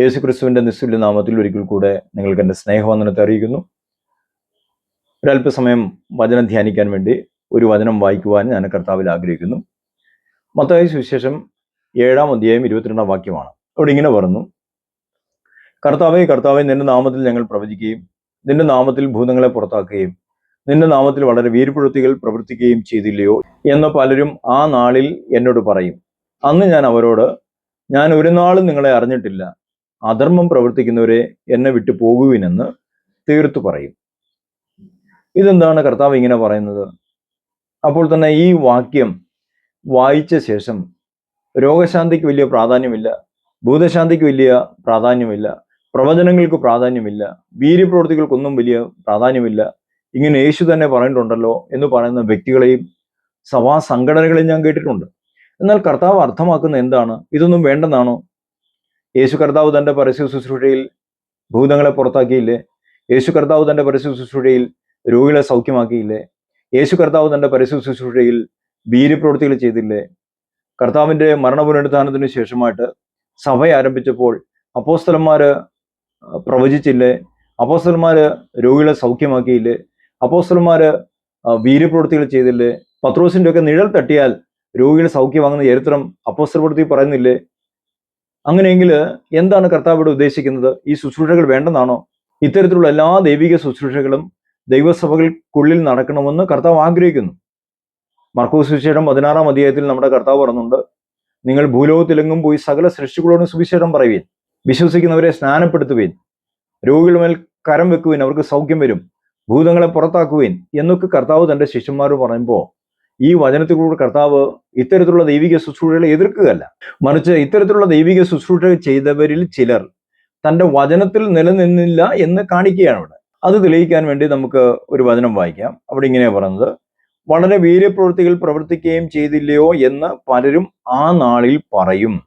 യേശു ക്രിസ്തുവിന്റെ നിസ്തുല്യ നാമത്തിൽ ഒരിക്കൽ കൂടെ നിങ്ങൾക്ക് എന്റെ സ്നേഹവന്ദനത്തെ അറിയിക്കുന്നു. ഒരല്പസമയം വചനം ധ്യാനിക്കാൻ വേണ്ടി ഒരു വചനം വായിക്കുവാൻ ഞാൻ കർത്താവിൽ ആഗ്രഹിക്കുന്നു. മത്തായ സുവിശേഷം ഏഴാം അധ്യായം ഇരുപത്തിരണ്ടാം വാക്യമാണ്. അവിടെ ഇങ്ങനെ പറഞ്ഞു കർത്താവെ കർത്താവെ നിന്റെ നാമത്തിൽ ഞങ്ങൾ പ്രവചിക്കുകയും നിന്റെ നാമത്തിൽ ഭൂതങ്ങളെ പുറത്താക്കുകയും നിന്റെ നാമത്തിൽ വളരെ വീരപ്രവൃത്തികൾ പ്രവർത്തിക്കുകയും ചെയ്തില്ലയോ എന്ന് പലരും ആ നാളിൽ എന്നോട് പറയും. അന്ന് ഞാൻ അവരോട് ഞാൻ ഒരു നാളും നിങ്ങളെ അറിഞ്ഞിട്ടില്ല. അധർമ്മം പ്രവർത്തിക്കുന്നവരെ എന്നെ വിട്ടു പോകുവിനെന്ന് തീർത്തു പറയും. ഇതെന്താണ് കർത്താവ് ഇങ്ങനെ പറയുന്നത്? അപ്പോൾ തന്നെ ഈ വാക്യം വായിച്ച ശേഷം രോഗശാന്തിക്ക് വലിയ പ്രാധാന്യമില്ല ഭൂതശാന്തിക്ക് വലിയ പ്രാധാന്യമില്ല പ്രവചനങ്ങൾക്ക് പ്രാധാന്യമില്ല വീര്യപ്രവൃത്തികൾക്കൊന്നും വലിയ പ്രാധാന്യമില്ല. ഇങ്ങനെ യേശു തന്നെ പറഞ്ഞിട്ടുണ്ടല്ലോ എന്ന് പറയുന്ന വ്യക്തികളെയും സഭാ സംഘടനകളെയും ഞാൻ കേട്ടിട്ടുണ്ട്. എന്നാൽ കർത്താവ് അർത്ഥമാക്കുന്ന എന്താണ്? ഇതൊന്നും വേണ്ടെന്നാണോ? യേശു കർത്താവ് തന്റെ പരസ്യ ശുശ്രൂഷയിൽ ഭൂതങ്ങളെ പുറത്താക്കിയില്ലേ? യേശു കർത്താവ് തന്റെ പരസ്യ ശുശ്രൂഷയിൽ രോഗികളെ സൗഖ്യമാക്കിയില്ലേ? യേശു കർത്താവ് തന്റെ പരസ്യ ശുശ്രൂഷയിൽ വീര്യപ്രവൃത്തികൾ ചെയ്തില്ലേ? കർത്താവിന്റെ മരണപുനരുദ്ധാനത്തിന് ശേഷമായിട്ട് സഭ ആരംഭിച്ചപ്പോൾ അപ്പോസ്തലന്മാര് പ്രവചിച്ചില്ലേ? അപ്പോസ്തലന്മാര് രോഗികളെ സൗഖ്യമാക്കിയില്ലേ? അപ്പോസ്തലന്മാര് വീര്യപ്രവൃത്തികൾ ചെയ്തില്ലേ? പത്രോസിന്റെ ഒക്കെ നിഴൽ തട്ടിയാൽ രോഗികൾ സൗഖ്യമാകുന്ന ചരിത്രം അപ്പോസ്തലപ്രവൃത്തി പറയുന്നില്ലേ? അങ്ങനെയെങ്കിൽ എന്താണ് കർത്താവ് ഇവിടെ ഉദ്ദേശിക്കുന്നത്? ഈ ശുശ്രൂഷകൾ വേണ്ടെന്നാണോ? ഇത്തരത്തിലുള്ള എല്ലാ ദൈവിക ശുശ്രൂഷകളും ദൈവസഭകൾക്കുള്ളിൽ നടക്കണമെന്ന് കർത്താവ് ആഗ്രഹിക്കുന്നു. മർക്കോസ് സുവിശേഷം പതിനാറാം അധ്യായത്തിൽ നമ്മുടെ കർത്താവ് പറഞ്ഞുണ്ട് നിങ്ങൾ ഭൂലോകത്തിലെങ്ങും പോയി സകല സൃഷ്ടികളോടും സുവിശേഷം പറയുവീൻ. വിശ്വസിക്കുന്നവരെ സ്നാനപ്പെടുത്തുവീൻ. രോഗികളുടെ മേൽ കരം വെക്കുവിൻ. അവർക്ക് സൗഖ്യം വരും. ഭൂതങ്ങളെ പുറത്താക്കുവിൻ. എന്നൊക്കെ കർത്താവ് തന്റെ ശിഷ്യന്മാരോട് പറയുമ്പോൾ ഈ വചനത്തിലൂടെ കർത്താവ് ഇത്തരത്തിലുള്ള ദൈവിക ശുശ്രൂഷകളെ എതിർക്കുകയല്ല. മറിച്ച് ഇത്തരത്തിലുള്ള ദൈവിക ശുശ്രൂഷ ചെയ്തവരിൽ ചിലർ തന്റെ വചനത്തിൽ നിലനിന്നില്ല എന്ന് കാണിക്കുകയാണ് ഇവിടെ. അത് തെളിയിക്കാൻ വേണ്ടി നമുക്ക് ഒരു വചനം വായിക്കാം. അവിടെ ഇങ്ങനെ പറയുന്നത്. വളരെ വീര്യപ്രവൃത്തികൾ പ്രവർത്തിക്കുകയും ചെയ്തില്ലയോ എന്ന് പലരും ആ നാളിൽ പറയും.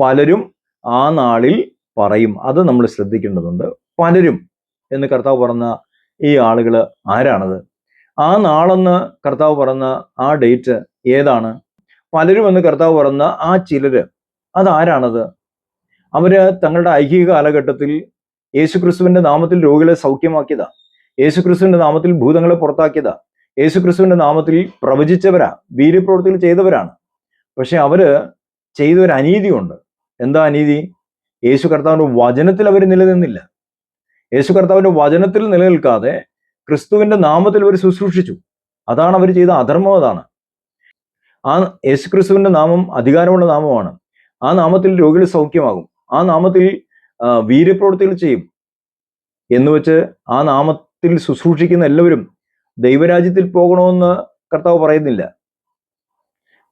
പലരും ആ നാളിൽ പറയും. അത് നമ്മൾ ശ്രദ്ധിക്കേണ്ടതുണ്ട്. പലരും എന്ന് കർത്താവ് പറഞ്ഞ ഈ ആളുകൾ ആരാണത്? ആ നാളെന്ന് കർത്താവ് പറഞ്ഞ ആ ഡേറ്റ് ഏതാണ്? പലരും എന്ന് കർത്താവ് പറഞ്ഞ ആ ചിലര് അതാരാണത്? അവർ തങ്ങളുടെ ഐഹിക കാലഘട്ടത്തിൽ യേശുക്രിസ്തുവിന്റെ നാമത്തിൽ രോഗികളെ സൗഖ്യമാക്കിയതാ. യേശുക്രിസ്തുവിന്റെ നാമത്തിൽ ഭൂതങ്ങളെ പുറത്താക്കിയതാ. യേശുക്രിസ്തുവിന്റെ നാമത്തിൽ പ്രവചിച്ചവരാ വീര്യപ്രവൃത്തികൾ ചെയ്തവരാണ്. പക്ഷെ അവർ ചെയ്തൊരു അനീതിയുണ്ട്. എന്താ അനീതി? യേശു കർത്താവിന്റെ വചനത്തിൽ അവർ നിലനിന്നില്ല. യേശു കർത്താവിന്റെ വചനത്തിൽ നിലനിൽക്കാതെ ക്രിസ്തുവിന്റെ നാമത്തിൽ അവർ ശുശ്രൂഷിച്ചു. അതാണ് അവർ ചെയ്ത അധർമ്മം അതാണ്. ആ യേശു ക്രിസ്തുവിന്റെ നാമം അധികാരമുള്ള നാമമാണ്. ആ നാമത്തിൽ രോഗികൾ സൗഖ്യമാകും. ആ നാമത്തിൽ വീര്യപ്രവൃത്തികൾ ചെയ്യും. എന്ന് വെച്ച് ആ നാമത്തിൽ ശുശ്രൂഷിക്കുന്ന എല്ലാവരും ദൈവരാജ്യത്തിൽ പോകണമെന്ന് കർത്താവ് പറയുന്നില്ല.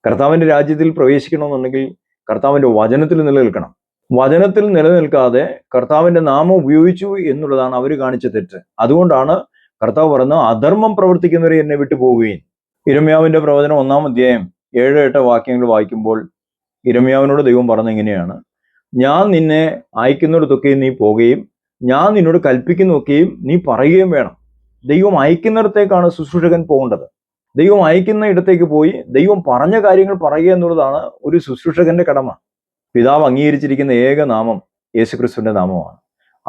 കർത്താവിന്റെ രാജ്യത്തിൽ പ്രവേശിക്കണമെന്നുണ്ടെങ്കിൽ കർത്താവിന്റെ വചനത്തിൽ നിലനിൽക്കണം. വചനത്തിൽ നിലനിൽക്കാതെ കർത്താവിന്റെ നാമം ഉപയോഗിച്ചു എന്നുള്ളതാണ് അവർ കാണിച്ച തെറ്റ്. അതുകൊണ്ടാണ് കർത്താവ് പറഞ്ഞു അധർമ്മം പ്രവർത്തിക്കുന്നവരെ എന്നെ വിട്ടു പോവുകയും ഇരമ്യാവിന്റെ പ്രവചനം ഒന്നാം അധ്യായം ഏഴ് എട്ട് വാക്യങ്ങൾ വായിക്കുമ്പോൾ ഇരമ്യാവിനോട് ദൈവം പറഞ്ഞ എങ്ങനെയാണ് ഞാൻ നിന്നെ അയക്കുന്നിടത്തൊക്കെയും നീ പോകുകയും ഞാൻ നിന്നോട് കൽപ്പിക്കുന്നതൊക്കെയും നീ പറയുകയും വേണം. ദൈവം അയക്കുന്നിടത്തേക്കാണ് ശുശ്രൂഷകൻ പോകേണ്ടത്. ദൈവം അയക്കുന്ന ഇടത്തേക്ക് പോയി ദൈവം പറഞ്ഞ കാര്യങ്ങൾ പറയുക എന്നുള്ളതാണ് ഒരു ശുശ്രൂഷകന്റെ കടമ. പിതാവ് അംഗീകരിച്ചിരിക്കുന്ന ഏക നാമം യേശുക്രിസ്തുവിന്റെ നാമമാണ്.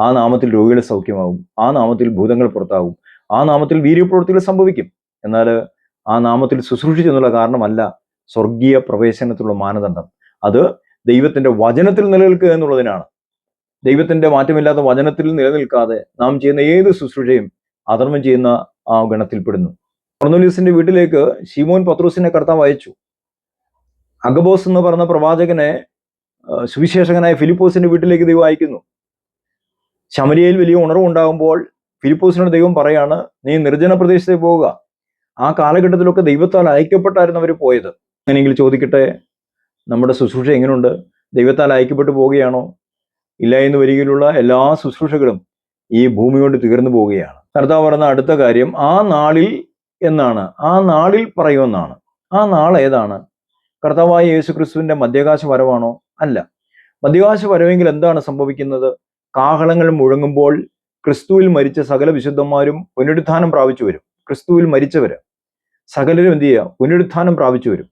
ആ നാമത്തിൽ രോഗികളെ സൗഖ്യമാകും ആ നാമത്തിൽ ഭൂതങ്ങൾ പുറത്താകും ആ നാമത്തിൽ വീര്യപ്രവൃത്തികൾ സംഭവിക്കും. എന്നാൽ ആ നാമത്തിൽ ശുശ്രൂഷിച്ചെന്നുള്ള കാരണമല്ല സ്വർഗീയ പ്രവേശനത്തിലുള്ള മാനദണ്ഡം. അത് ദൈവത്തിന്റെ വചനത്തിൽ നിലനിൽക്കുക എന്നുള്ളതിനാണ്. ദൈവത്തിന്റെ മാറ്റമില്ലാത്ത വചനത്തിൽ നിലനിൽക്കാതെ നാം ചെയ്യുന്ന ഏത് ശുശ്രൂഷയും അധർമ്മം ചെയ്യുന്ന ആ ഗണത്തിൽപ്പെടുന്നു. കൊർന്നലീസിന്റെ വീട്ടിലേക്ക് ഷിമോൻ പത്രോസിനെ കർത്താവ് അയച്ചു. അഗബോസ് എന്ന് പറഞ്ഞ പ്രവാചകനെ സുവിശേഷകനായ ഫിലിപ്പോസിന്റെ വീട്ടിലേക്ക് ദൈവം അയക്കുന്നു. ശമരിയയിൽ വലിയ ഉണർവുണ്ടാകുമ്പോൾ ഫിലിപ്പോസിനോട് ദൈവം പറയാണ് നീ നിർജന പ്രദേശത്തേക്ക് പോവുക. ആ കാലഘട്ടത്തിലൊക്കെ ദൈവത്താൽ അയക്കപ്പെട്ടായിരുന്നു അവർ പോയത്. അങ്ങനെയെങ്കിൽ ചോദിക്കട്ടെ നമ്മുടെ ശുശ്രൂഷ എങ്ങനെയുണ്ട് ദൈവത്താൽ അയക്കപ്പെട്ടു പോവുകയാണോ? ഇല്ല എന്ന് വരികയിലുള്ള എല്ലാ ശുശ്രൂഷകളും ഈ ഭൂമി കൊണ്ട് തീർന്നു പോവുകയാണ്. കർത്താവ് പറഞ്ഞ അടുത്ത കാര്യം ആ നാളിൽ എന്നാണ്? ആ നാളിൽ പറയുമെന്നാണ് ആ നാൾ ഏതാണ്? കർത്താവായ യേശു ക്രിസ്തുവിന്റെ മധ്യകാശ വരവാണോ? അല്ല. മധ്യകാശ വരവെങ്കിൽ എന്താണ് സംഭവിക്കുന്നത്? കാഹളങ്ങൾ മുഴങ്ങുമ്പോൾ ക്രിസ്തുവിൽ മരിച്ച സകല വിശുദ്ധന്മാരും പുനരുത്ഥാനം പ്രാപിച്ചു വരും. ക്രിസ്തുവിൽ മരിച്ചവര് സകലരും എന്ത് ചെയ്യുക? പുനരുത്ഥാനം പ്രാപിച്ചു വരും.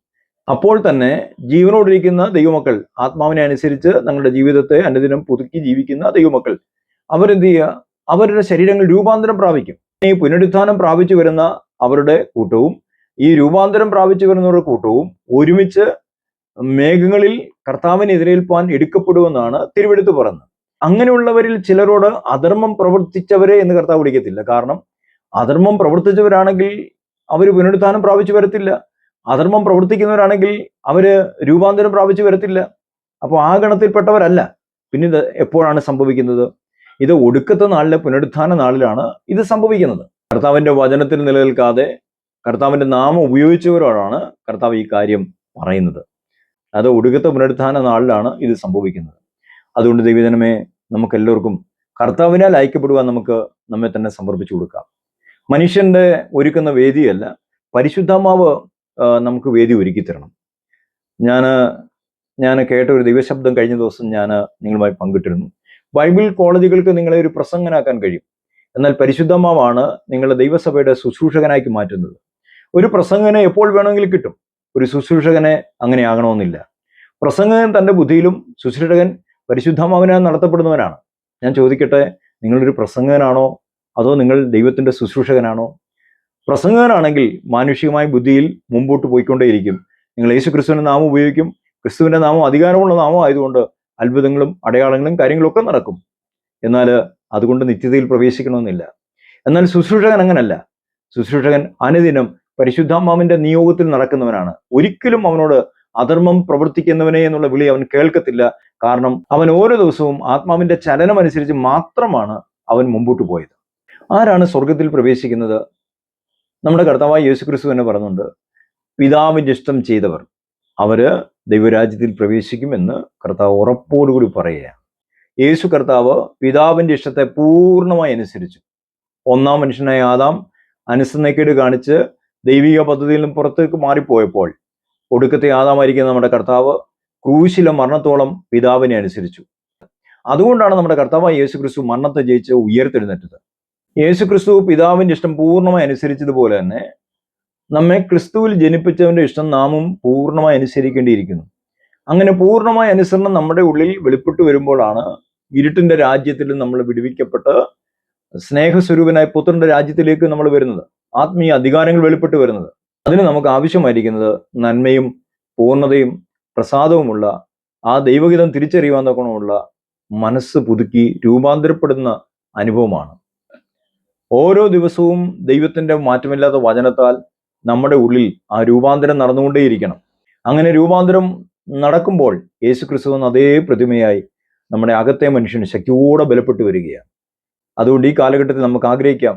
അപ്പോൾ തന്നെ ജീവനോടിരിക്കുന്ന ദൈവമക്കൾ ആത്മാവിനെ അനുസരിച്ച് തങ്ങളുടെ ജീവിതത്തെ അനുദിനം പുതുക്കി ജീവിക്കുന്ന ദൈവമക്കൾ അവരെന്ത് ചെയ്യുക? അവരുടെ ശരീരങ്ങൾ രൂപാന്തരം പ്രാപിക്കും. ഈ പുനരുത്ഥാനം പ്രാപിച്ചു വരുന്ന അവരുടെ കൂട്ടവും ഈ രൂപാന്തരം പ്രാപിച്ചു വരുന്നവരുടെ കൂട്ടവും ഒരുമിച്ച് മേഘങ്ങളിൽ കർത്താവിനെതിരേൽപ്പാൻ എടുക്കപ്പെടുമെന്നാണ് തിരുവെടുത്ത് പറയുന്നത്. അങ്ങനെയുള്ളവരിൽ ചിലരോട് അധർമ്മം പ്രവർത്തിച്ചവരെ എന്ന് കർത്താവ് വിളിക്കത്തില്ല. കാരണം അധർമ്മം പ്രവർത്തിച്ചവരാണെങ്കിൽ അവർ പുനരുത്ഥാനം പ്രാപിച്ചു വരത്തില്ല. അധർമ്മം പ്രവർത്തിക്കുന്നവരാണെങ്കിൽ അവർ രൂപാന്തരം പ്രാപിച്ചു വരത്തില്ല. അപ്പോൾ ആ ഗണത്തിൽപ്പെട്ടവരല്ല. പിന്നെ ഇത് എപ്പോഴാണ് സംഭവിക്കുന്നത്? ഇത് ഒടുക്കത്തെ നാളിലെ പുനരുത്ഥാന നാളിലാണ് ഇത് സംഭവിക്കുന്നത്. കർത്താവിന്റെ വചനത്തിൽ നിലനിൽക്കാതെ കർത്താവിന്റെ നാമം ഉപയോഗിച്ചവരോടാണ് കർത്താവ് ഈ കാര്യം പറയുന്നത്. അത് ഒടുക്കത്തെ പുനരുത്ഥാന നാളിലാണ് ഇത് സംഭവിക്കുന്നത്. അതുകൊണ്ട് ദൈവജനമേ നമുക്കെല്ലാവർക്കും കർത്താവിനാൽ അയക്കപ്പെടുവാൻ നമുക്ക് നമ്മെ തന്നെ സമർപ്പിച്ചു കൊടുക്കാം. മനുഷ്യന്റെ ഒരുക്കുന്ന വേദിയല്ല പരിശുദ്ധാമാവ് നമുക്ക് വേദി ഒരുക്കി തരണം. ഞാൻ ഞാൻ കേട്ട ഒരു ദൈവശബ്ദം കഴിഞ്ഞ ദിവസം ഞാൻ നിങ്ങളുമായി പങ്കിട്ടിരുന്നു. ബൈബിൾ കോളേജുകൾക്ക് നിങ്ങളെ ഒരു പ്രസംഗനാക്കാൻ കഴിയും. എന്നാൽ പരിശുദ്ധമാവാണ് നിങ്ങളെ ദൈവസഭയുടെ ശുശ്രൂഷകനാക്കി മാറ്റുന്നത്. ഒരു പ്രസംഗനെ എപ്പോൾ വേണമെങ്കിലും കിട്ടും. ഒരു ശുശ്രൂഷകനെ അങ്ങനെ ആകണമെന്നില്ല. പ്രസംഗകൻ തന്റെ ബുദ്ധിയിലും ശുശ്രൂഷകൻ പരിശുദ്ധമാവിനാൽ നടത്തപ്പെടുന്നവനാണ്. ഞാൻ ചോദിക്കട്ടെ നിങ്ങളൊരു പ്രസംഗകനാണോ? അതോ നിങ്ങൾ ദൈവത്തിന്റെ ശുശ്രൂഷകനാണോ? പ്രസംഗകനാണെങ്കിൽ മാനുഷികമായ ബുദ്ധിയിൽ മുമ്പോട്ട് പോയിക്കൊണ്ടേയിരിക്കും. നിങ്ങൾ യേശു ക്രിസ്തുവിന്റെ നാമം ഉപയോഗിക്കും. ക്രിസ്തുവിന്റെ നാമം അധികാരമുള്ള നാമം ആയതുകൊണ്ട് അത്ഭുതങ്ങളും അടയാളങ്ങളും കാര്യങ്ങളൊക്കെ നടക്കും. എന്നാൽ അതുകൊണ്ട് നിത്യതയിൽ പ്രവേശിക്കണമെന്നില്ല. എന്നാൽ ശുശ്രൂഷകൻ അങ്ങനല്ല. ശുശ്രൂഷകൻ അനുദിനം പരിശുദ്ധാമാവിന്റെ നിയോഗത്തിൽ നടക്കുന്നവനാണ്. ഒരിക്കലും അവനോട് അധർമ്മം പ്രവർത്തിക്കുന്നവനെ എന്നുള്ള വിളി അവൻ കേൾക്കത്തില്ല. കാരണം അവൻ ഓരോ ദിവസവും ആത്മാവിന്റെ ചലനം അനുസരിച്ച് മാത്രമാണ് അവൻ മുമ്പോട്ട് പോയത്. ആരാണ് സ്വർഗത്തിൽ പ്രവേശിക്കുന്നത്? നമ്മുടെ കർത്താവായ യേശു ക്രിസ്തു തന്നെ പറഞ്ഞുണ്ട് പിതാവിന്റെ ഇഷ്ടം ചെയ്തവർ അവർ ദൈവരാജ്യത്തിൽ പ്രവേശിക്കുമെന്ന് കർത്താവ് ഉറപ്പോടുകൂടി പറയുകയാണ്. യേശു കർത്താവ് പിതാവിന്റെ ഇഷ്ടത്തെ പൂർണമായി അനുസരിച്ചു. ഒന്നാം മനുഷ്യനായ ആദാം അനുസരണക്കേട് കാണിച്ച് ദൈവിക പദ്ധതിയിൽ നിന്നും പുറത്തേക്ക് മാറിപ്പോയപ്പോൾ ഒടുക്കത്തെ ആദാമായിരിക്കുന്ന നമ്മുടെ കർത്താവ് ക്രൂശിലെ മരണത്തോളം പിതാവിനെ അനുസരിച്ചു. അതുകൊണ്ടാണ് നമ്മുടെ കർത്താവായ യേശു ക്രിസ്തു മരണത്തെ ജയിച്ച് ഉയർത്തെഴുന്നേറ്റത്. യേശു ക്രിസ്തു പിതാവിന്റെ ഇഷ്ടം പൂർണമായി അനുസരിച്ചതുപോലെ തന്നെ നമ്മെ ക്രിസ്തുവിൽ ജനിപ്പിച്ചവന്റെ ഇഷ്ടം നാമും പൂർണമായി അനുസരിക്കേണ്ടിയിരിക്കുന്നു. അങ്ങനെ പൂർണമായ അനുസരണം നമ്മുടെ ഉള്ളിൽ വെളിപ്പെട്ടു വരുമ്പോഴാണ് ഇരുട്ടിന്റെ രാജ്യത്തിൽ നമ്മൾ വിടുവിക്കപ്പെട്ട് സ്നേഹസ്വരൂപനായ പുത്രന്റെ രാജ്യത്തിലേക്ക് നമ്മൾ വരുന്നത്. ആത്മീയ അധികാരങ്ങൾ വെളിപ്പെട്ടു വരുന്നത്. അതിന് നമുക്ക് ആവശ്യമായിരിക്കുന്നത് നന്മയും പൂർണതയും പ്രസാദവുമുള്ള ആ ദൈവഗീതം തിരിച്ചറിയുവാൻ തക്കണമുള്ള മനസ്സ് പുതുക്കി രൂപാന്തരപ്പെടുന്ന അനുഭവമാണ്. ഓരോ ദിവസവും ദൈവത്തിന്റെ മാറ്റമില്ലാത്ത വചനത്താൽ നമ്മുടെ ഉള്ളിൽ ആ രൂപാന്തരം നടന്നുകൊണ്ടേയിരിക്കണം. അങ്ങനെ രൂപാന്തരം നടക്കുമ്പോൾ യേശു ക്രിസ്തു എന്ന അതേ പ്രതിമയായി നമ്മുടെ അകത്തെ മനുഷ്യന് ശക്തിയോടെ ബലപ്പെട്ടു വരികയാണ്. അതുകൊണ്ട് ഈ കാലഘട്ടത്തിൽ നമുക്ക് ആഗ്രഹിക്കാം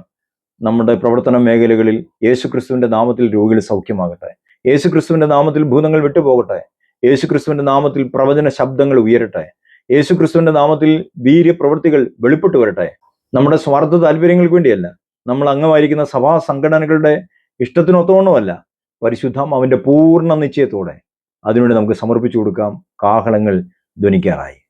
നമ്മുടെ പ്രവർത്തന മേഖലകളിൽ യേശുക്രിസ്തുവിന്റെ നാമത്തിൽ രോഗികൾ സൗഖ്യമാകട്ടെ. യേശുക്രിസ്തുവിന്റെ നാമത്തിൽ ഭൂതങ്ങൾ വിട്ടുപോകട്ടെ. യേശുക്രിസ്തുവിന്റെ നാമത്തിൽ പ്രവചന ശബ്ദങ്ങൾ ഉയരട്ടെ. യേശുക്രിസ്തുവിന്റെ നാമത്തിൽ വീര്യ പ്രവൃത്തികൾ വെളിപ്പെട്ടു വരട്ടെ. നമ്മുടെ സ്വാർത്ഥ താല്പര്യങ്ങൾക്ക് വേണ്ടിയല്ല. നമ്മൾ അംഗമായിരിക്കുന്ന സഭാ സംഘടനകളുടെ ഇഷ്ടത്തിനൊത്തോണമല്ല പരിശുദ്ധം അവന്റെ പൂർണ നിശ്ചയത്തോടെ അതിനുവേണ്ടി നമുക്ക് സമർപ്പിച്ചു കൊടുക്കാം. കാഹളങ്ങൾ ധ്വനിക്കാറായി.